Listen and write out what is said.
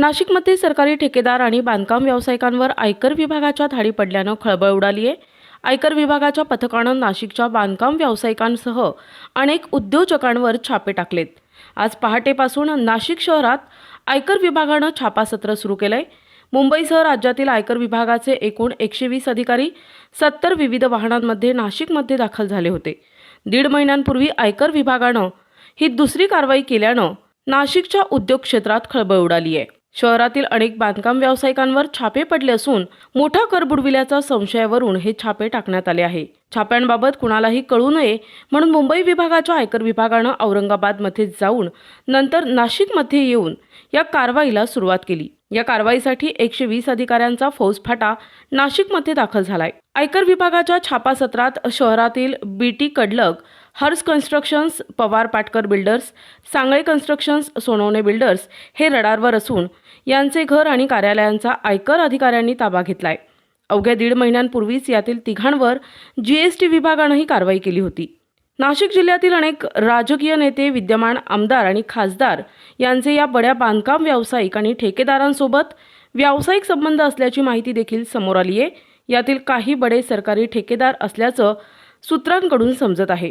नाशिकमध्ये सरकारी ठेकेदार आणि बांधकाम व्यावसायिकांवर आयकर विभागाच्या धाडी पडल्यानं खळबळ उडाली आहे आयकर विभागाच्या पथकानं नाशिकच्या बांधकाम व्यावसायिकांसह अनेक उद्योजकांवर छापे टाकलेत. आज पहाटेपासून नाशिक शहरात आयकर विभागानं छापासत्र सुरू केलंय. मुंबईसह राज्यातील आयकर विभागाचे एकूण एकशे वीस अधिकारी सत्तर विविध वाहनांमध्ये नाशिकमध्ये दाखल झाले होते. दीड महिन्यांपूर्वी आयकर विभागानं ही दुसरी कारवाई केल्यानं नाशिकच्या उद्योग क्षेत्रात खळबळ उडाली आहे शहरातील अनेक बांधकाम व्यावसायिकांवर छापे पडले असून मोठा कर बुडविल्याच्या संशयावरून हे छापे टाकण्यात आले आहे. छाप्यांबाबत कुणालाही कळू नये म्हणून मुंबई विभागाच्या आयकर विभागानं औरंगाबादमध्ये जाऊन नंतर नाशिकमध्ये येऊन या कारवाईला सुरुवात केली. या कारवाईसाठी एकशे वीस अधिकाऱ्यांचा फौजफाटा नाशिकमध्ये दाखल झालाय. आयकर विभागाच्या छापासत्रात शहरातील BT Kadlak Harsh constructions Pawar Patkar builders Sangle constructions Sonawane builders हे रडारवर असून यांचे घर आणि कार्यालयांचा आयकर अधिकाऱ्यांनी ताबा घेतलाय. अवघ्या दीड महिन्यांपूर्वीच यातील तिघांवर जी एस टी विभागानंही कारवाई केली होती. नाशिक जिल्ह्यातील अनेक राजकीय नेते विद्यमान आमदार आणि खासदार यांचे या बड्या बांधकाम व्यावसायिक आणि ठेकेदारांसोबत व्यावसायिक संबंध असल्याची माहिती देखील समोर आली आहे यातील काही बडे सरकारी ठेकेदार असल्याचं सूत्रांकडून समजत आहे.